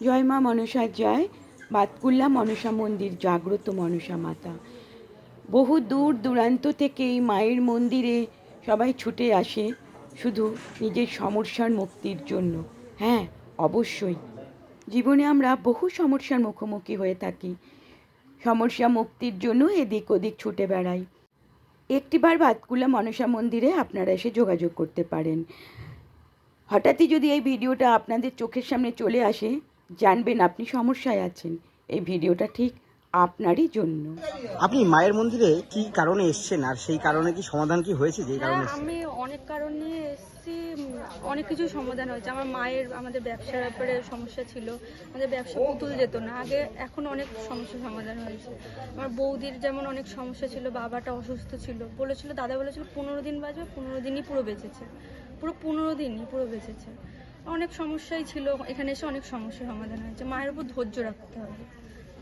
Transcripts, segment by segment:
জয় মা মনসা জয়, বাতকুল্লা মনসা মন্দির জাগ্রত মনসা মাতা। বহু দূর দূরান্ত থেকে এই মায়ের মন্দিরে সবাই ছুটে আসে শুধু নিজের সমস্যার মুক্তির জন্য। হ্যাঁ অবশ্যই। জীবনে আমরা বহু সমস্যার মুখোমুখি হয়ে থাকি। সমস্যা মুক্তির জন্য এদিক ওদিক ছুটে বেড়াই। একটিবার বাতকুলা মনসা মন্দিরে আপনারা এসে যোগাযোগ করতে পারেন। হঠাৎই যদি এই ভিডিওটা আপনাদের চোখের সামনে চলে আসে জানবেন আপনি সমস্যায় আছেন। এই ভিডিওটা ঠিক আপনারই জন্য। আপনি মায়ের মন্দিরে কি কারণে এসেছেন? আর সেই কারণে কি সমাধান কি হয়েছে যে কারণে হ্যাঁ এসেছেন? আমি অনেক কারণে এসেছি উম, অনেক কিছু সমাধান হয়েছে। আমার মায়ের আমাদের ব্যবসার ব্যাপারে সমস্যা ছিল। আমাদের ব্যবসা পুতুল যেত না। আগে এখন অনেক সমস্যা সমাধান হয়েছে। আমার বৌদির যেমন অনেক সমস্যা ছিল বাবাটা অসুস্থ ছিল। বলেছিল দাদা বলেছিল পনেরো দিন বাজবে পনেরো দিনই পুরো বেঁচেছে। পুরো পনেরো দিনই পুরো বেঁচেছে। অনেক সমস্যাই ছিল। এখানে এসে অনেক সমস্যার সমাধান হয়েছে। মায়ের উপর ধৈর্য রাখতে হবে।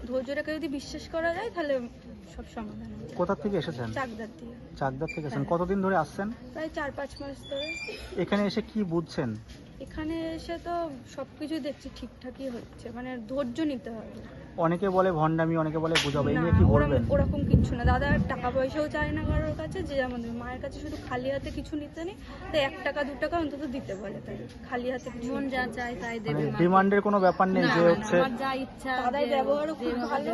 ধৈর্য রেখে যদি বিশ্বাস করা যায় তাহলে সব সমাধান কোথা থেকে এসেছেন? চাকদার থেকে চাকদার থেকে এসেছেন। হ্যাঁ। কতদিন ধরে আসছেন? প্রায় চার পাঁচ মাস ধরে। এখানে এসে কি বুঝছেন? এখানে এসে তো সবকিছু দেখছি ঠিকঠাকই হচ্ছে। মানে ধৈর্য নিতে হবে। অনেকে বলে ভণ্ডামি অনেকে বলে গুজব এই নিয়ে কি বলবেন? ওরকম কিচ্ছু না। দাদা টাকা পয়সাও চায় না কারোর কাছে যে যেমন দেবে। মায়ের কাছে শুধু খালি হাতে কিছু নিতে নেই তাই এক টাকা দু টাকা অন্তত দিতে বলে তাই খালি হাতে কিছু মন যা চায় তাই মানে ডিমান্ডের কোনো ব্যাপার নেই যে হচ্ছে যা ইচ্ছা দাদার ব্যবহারও খুব ভালো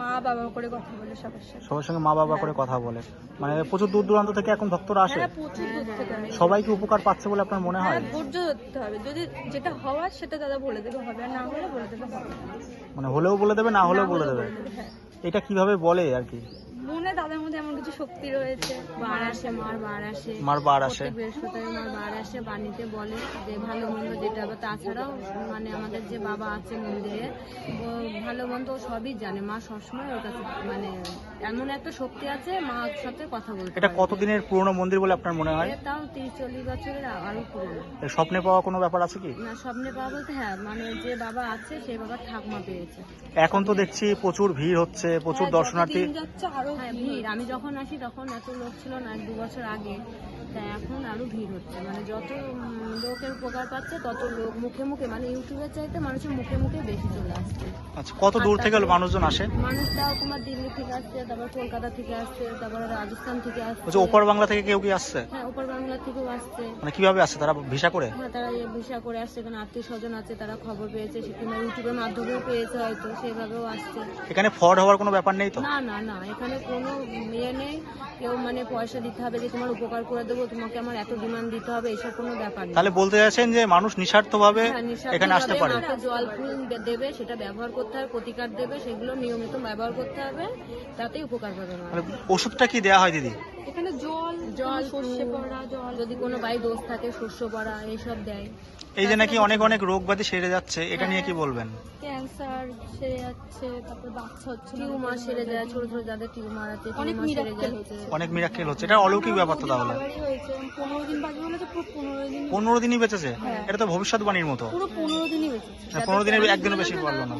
মা বাবা করে কথা বলে সবার সাথে। সবার সঙ্গে মা বাবা করে কথা বলে। মানে প্রচুর দূর দূরান্ত থেকে এখন ভক্তরা আসে। হ্যাঁ প্রচুর দূর সবাই কি উপকার পাচ্ছে বলে আপনার মনে হয়? হ্যাঁ ধৈর্য ধরতে হবে। যদি যেটা হওয়ার সেটা দাদা বলে দেবে হবে। আর না হলে বলে দেবে হবে মানে হলেও বলে দেবে না হলেও বলে দেবে হ্যাঁ। এটা কীভাবে বলে আর কি? মনে দাদার মধ্যে এমন কিছু শক্তি রয়েছে? বার আসে মার বার আসে। মার বার আসে। বৃহস্পতিবার মার বার আসে বাণীতে বলে যে ভালো মন্দ যেটা হবে তাছাড়াও মানে আমাদের যে বাবা আছে মন্দিরে ও ভালো মন্দ সবই জানে। মা সবসময় ওর কাছে মানে এমন একটা শক্তি আছে মার সাথে কথা বলতে এটা কতদিনের পুরনো মন্দির বলে আপনার মনে হয়? তাও তিরিশ চল্লিশ বছরের আরও পুরনো। স্বপ্নে পাওয়া কোনো ব্যাপার আছে কি? না স্বপ্নে পাওয়া বলতে হ্যাঁ মানে যে বাবা আছে সেই বাবার ঠাকমা পেয়েছে। এখন তো দেখছি প্রচুর ভিড় হচ্ছে প্রচুর হ্যাঁ, দর্শনার্থী যাচ্ছে আরও ভিড়। আমি যখন আসি তখন এত লোক ছিল না দু বছর আগে। তা এখন আরও ভিড় হচ্ছে। মানে যত লোকের উপকার পাচ্ছে তত লোক মুখে মুখে মানে ইউটিউবের চাইতে মানুষের মুখে মুখে বেশি চলে আসছে। আচ্ছা কত দূর থেকে মানুষজন আসে? মানুষ তাও তোমার দিল্লি থেকে আসছে তারপর কলকাতা থেকে আসছে তারপর রাজস্থান থেকে আসছে। বলছে ওপর বাংলা থেকে কেউ কি আসছে? হ্যাঁ উপর বাংলা থেকেও আসছে। মানে কীভাবে আসছে? তারা ভিসা করে? হ্যাঁ তারা এই ভিসা করে আসছে এখানে আত্মীয় স্বজন আছে তারা খবর পেয়েছে কিংবা ইউটিউবের মাধ্যমেও পেয়েছে হয়তো সেভাবেও আসছে। এখানে ফ্রড হওয়ার কোনো ব্যাপার নেই তো? না না না এখানে কোনো ইয়ে নেই। কেউ মানে পয়সা দিতে হবে যে তোমার উপকার করে দেবো তোমাকে আমার এত ডিমান্ড দিতে হবে এসব কোনো ব্যাপার তাহলে বলতে চাইছেন যে মানুষ নিস্বার্থভাবে হ্যাঁ, এখানে আসতে পারে। মাকে জল ফুল দেবে সেটা ব্যবহার করতে হবে প্রতিকার দেবে সেগুলো নিয়মিত ব্যবহার করতে হবে তাতেই উপকার পাবে ওষুধটা কি দেওয়া হয় দিদি? এখানে জল জল সর্ষে পড়া জল। যদি কোনো বাড়ি দোষ থাকে শস্য পড়া এইসব দেয়। এই যে নাকি অনেক অনেক রোগ ব্যাধি সেরে যাচ্ছে এটা নিয়ে কি বলবেন? ক্যান্সার সেরে যাচ্ছে তারপর বাচ্চা হচ্ছে টিউমার সেরে যায় ছোট ছোট যাদের টিউমার আছে অনেক যাচ্ছে হচ্ছে। অনেক মিরাক্কেল হচ্ছে। এটা অলৌকিক ব্যাপার তো তাহলে। পনেরো দিন বাকি বলেছে পুরো পনেরো দিন পনেরো দিনই বেঁচেছে? হ্যাঁ। এটা তো ভবিষ্যৎবাণীর মতো। পুরো পনেরো দিনই বেঁচেছে। হ্যাঁ, পনেরো দিনের একদিনও বেশি পারল না।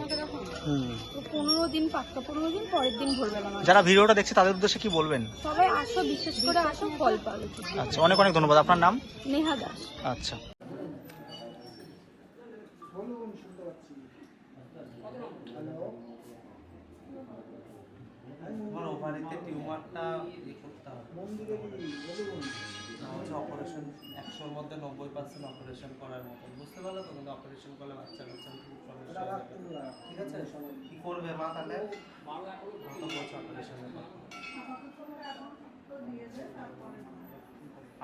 হুম। পনেরো দিন পাক্কা পনেরো দিন পরের দিন ভোরবেলা মাছ। যারা ভিডিওটা দেখছে তাদের উদ্দেশ্যে কি বলবেন? সবাই আসো বিশেষ করে আসো ফল পাবে। আচ্ছা অনেক অনেক ধন্যবাদ। আপনার নাম? নেহা দাস। আচ্ছা। তোমার টিউমারটা ইয়ে করতে হবে। হচ্ছে অপারেশন একশোর মধ্যে নব্বই পার্সেন্ট অপারেশন করার মতো বুঝতে পারল তো কিন্তু অপারেশন করলে বাচ্চা কাচ্চা খুব সমস্যা ঠিক আছে? কি করবে মা তাহলে? কত বলছে অপারেশনের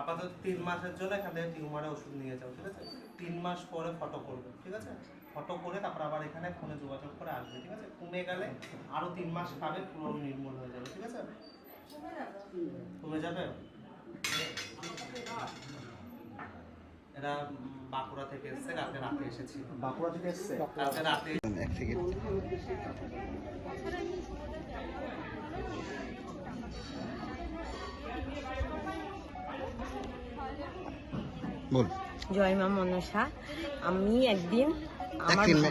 আপাতত তিন মাসের জন্য এখান থেকে টিউমারের ওষুধ নিয়ে যাও ঠিক আছে? তিন মাস পরে ফটো করবে ঠিক আছে? ফটো করে তারপর আবার এখানে ফোনে যোগাযোগ করে আসবে ঠিক আছে? কমে গেলে আরও তিন মাস খাবে পুরো নির্মূল হয়ে যাবে ঠিক আছে? কমে যাবে? এরা বাঁকুড়া থেকে এসছে কালকে রাতে এসেছিল। বাঁকুড়া থেকে এসছে? কালকে রাতে এক সেকেন্ড বল। জয় মা মনসা আমি একদিন এক আমার সেকেন্ড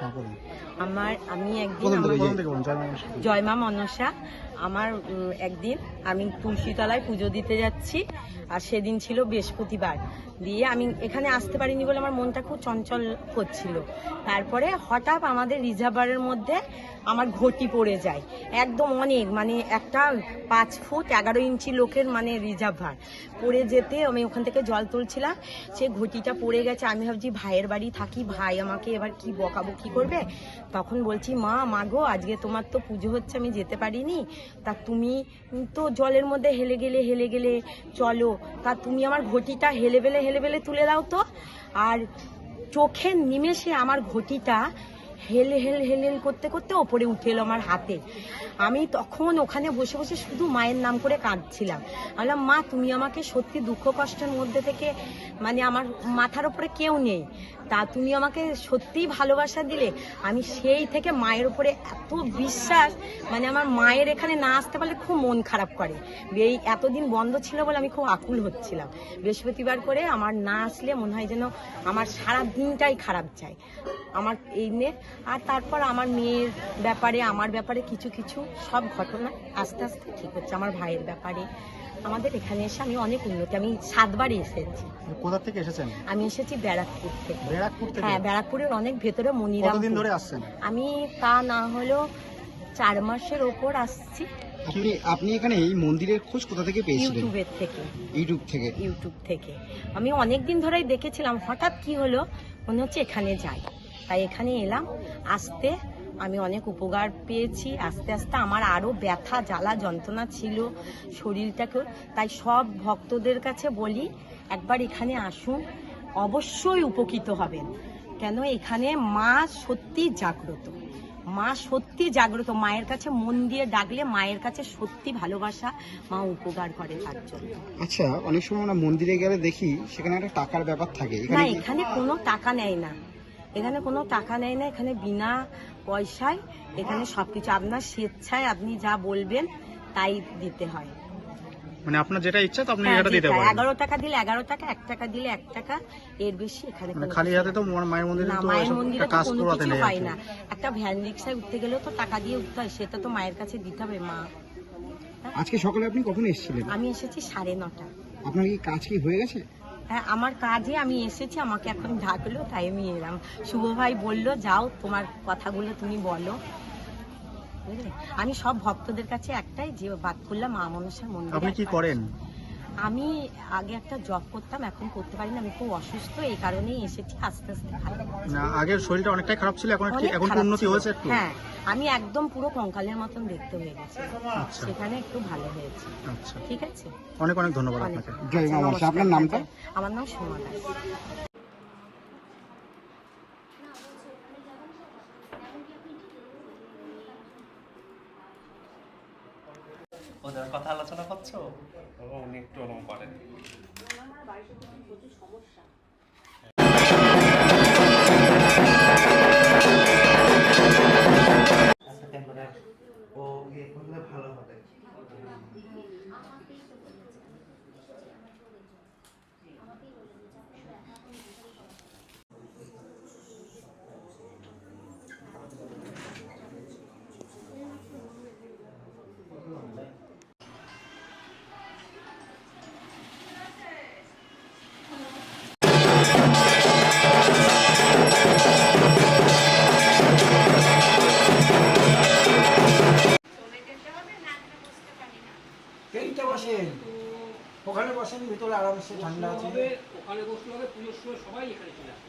হ্যাঁ আমার আমি একদিন প্রথম থেকে আমার- প্রথম থেকে বলুন। জয় মা মনসা। জয় মা মনসা। আমার একদিন আমি তুলসীতলায় পুজো দিতে যাচ্ছি আর সেদিন ছিল বৃহস্পতিবার। দিয়ে আমি এখানে আসতে পারিনি বলে আমার মনটা খুব চঞ্চল করছিল। তারপরে হঠাৎ আমাদের রিজার্ভারের মধ্যে আমার ঘটি পড়ে যায়। একদম অনেক মানে একটা পাঁচ ফুট এগারো ইঞ্চি লোকের মানে রিজার্ভার। পড়ে যেতে আমি ওখান থেকে জল তুলছিলাম, সে ঘটিটা পড়ে গেছে। আমি ভাবছি, ভাইয়ের বাড়ি থাকি, ভাই আমাকে এবার কি বকাবকি করবে? তখন বলছি, মা মাগো আজকে তোমার তো পুজো হচ্ছে, আমি যেতে পারিনি। তা তুমি তো জলের মধ্যে হেলে গেলে হেলে গেলে, চলো। তা তুমি আমার ঘটিটা হেলে বেলে বেলে তুলে দাও তো। আর চোখের নিমেষে আমার ঘটিটা হেল হেল হেল হেল করতে করতে ওপরে উঠে এলো আমার হাতে। আমি তখন ওখানে বসে বসে শুধু মায়ের নাম করে কাঁদছিলাম। বললাম, মা, তুমি আমাকে সত্যি দুঃখ কষ্টের মধ্যে থেকে মানে আমার মাথার উপরে কেউ নেই। তা তুমি আমাকে সত্যিই ভালোবাসা দিলে। আমি সেই থেকে মায়ের উপরে এত বিশ্বাস মানে আমার মায়ের এখানে না আসতে পারলে খুব মন খারাপ করে। এই এতদিন বন্ধ ছিল বলে আমি খুব আকুল হচ্ছিলাম। বৃহস্পতিবার করে আমার না আসলে মনে হয় যেন আমার সারা দিনটাই খারাপ যায়। আমার এই নিয়ে আর তারপর আমার মেয়ের ব্যাপারে আমার ব্যাপারে কিছু কিছু সব ঘটনা আস্তে আস্তে ঠিক হচ্ছে। আমার ভাইয়ের ব্যাপারে আমাদের এখানে এসে আমি অনেক উন্নতি আমি সাতবারই এসেছি। কোথা থেকে এসেছেন? আমি এসেছি ব্যারাকপুর থেকে। ব্যারাকপুর থেকে? হ্যাঁ ব্যারাকপুরের অনেক ভেতরে মনিরাম কতদিন ধরে আসছেন? আমি তা না হলেও চার মাসের ওপর আসছি। আপনি আপনি এখানে এই মন্দিরের খোঁজ কোথা থেকে পেয়েছিলেন? ইউটিউবের থেকে। ইউটিউব থেকে? ইউটিউব থেকে। আমি অনেক দিন ধরেই দেখেছিলাম হঠাৎ কি হলো? মনে হচ্ছে এখানে যাই। তাই এখানে এলাম। আসতে আমি অনেক উপকার পেয়েছি। আস্তে আস্তে আমার আরও ব্যথা জ্বালা যন্ত্রণা ছিল শরীরটাকে তাই সব ভক্তদের কাছে বলি একবার এখানে আসুন। অবশ্যই উপকৃত হবেন। কেন? এখানে মা সত্যি জাগ্রত। মা সত্যি জাগ্রত। মায়ের কাছে মন দিয়ে ডাকলে মায়ের কাছে সত্যি ভালোবাসা মা উপকার করে তার জন্য। আচ্ছা অনেক সময় আমরা মন্দিরে গেলে দেখি সেখানে একটা টাকার ব্যাপার থাকে। না এখানে এখানে কোনো টাকা নেয় না। এখানে কোনো টাকা নেয় না এখানে বিনা পয়সায় এখানে সবকিছু আপনার স্বেচ্ছায় আপনি যা বলবেন তাই দিতে হয়। মানে আপনার যেটা ইচ্ছা তো আপনি হ্যাঁ, এটা দিতে পারেন। এগারো টাকা দিলে এগারো টাকা এক টাকা দিলে এক টাকা এর বেশি এখানে মানে খালি হাতে তো মায়ের মন্দিরে তো মায়ের মন্দিরে কাজ কোনো করাতে নেই হয় না। একটা ভ্যান রিক্সায় উঠতে গেলেও তো টাকা দিয়ে উঠতে হয় সেটা তো মায়ের কাছে দিতে হবে মা। আজকে সকালে আপনি কখন এসেছিলেন? আমি এসেছি সাড়ে নটা। আপনার কি কাজ কি হয়ে গেছে? হ্যাঁ আমার কাজে আমি এসেছি আমাকে এখন ঢাকলো তাই আমি এলাম। শুভ ভাই বলল যাও তোমার কথাগুলো তুমি বলো। বুঝলে? আমি সব ভক্তদের কাছে একটাই যে বাদ করলাম মা মানুষের মন আপনি কি করেন? আমি আগে একটা জব করতাম এখন করতে পারি না আমি খুব অসুস্থ এই কারণেই এসেছি আস্তে আস্তে ভালো না আগের শরীরটা অনেকটাই খারাপ ছিল এখন অনেক এখন খারাপ উন্নতি ছিল। হয়েছে একটু হ্যাঁ আমি একদম পুরো কঙ্কালের মতন দেখতে হয়ে গেছি আচ্ছা সেখানে একটু ভালো হয়েছে আচ্ছা ঠিক আছে অনেক অনেক ধন্যবাদ অনেক। আপনাকে জয় মা আচ্ছা, নমস্কার। আপনার নামটা? আমার নাম সোমা দাস বসেন ভিতরে আরামসে ঠান্ডা আছে। ওখানে বসতে হবে পুজোর সময় সবাই এখানে চলে আসবে।